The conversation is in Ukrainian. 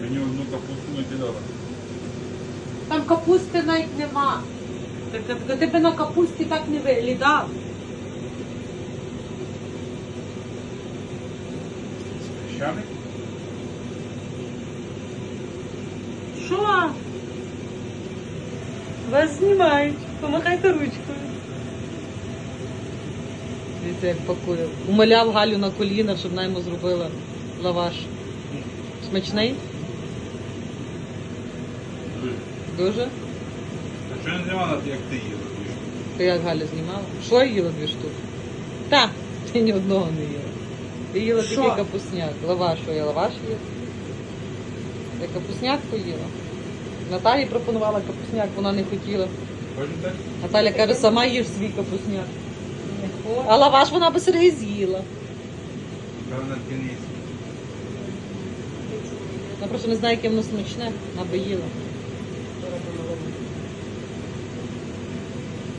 Мені одну капусту не кидала. Там капусти навіть нема. Ти би на капусті так не виглядав. Щавик? Що? Вас знімають. Помахайте ручкою. Дивіться, як пакує. Умоляв Галю на коліна, щоб вона йому зробила лаваш. Смачний? Дуже. Дуже? А що не знімала, як ти їла? То як Галя знімала? Що я їла дві штуки? Та, ти ні одного не їла. Ти їла Що? такий капусняк. Лаваш, що я лаваш їла? Я капусняк поїла. Наталі пропонувала капусняк, вона не хотіла. Хочете? Наталя каже, сама їж свій капусняк. Не хочу. А лаваш вона би сири з'їла. Певно. Вона просто не знає, яке воно смачне, вона би їла.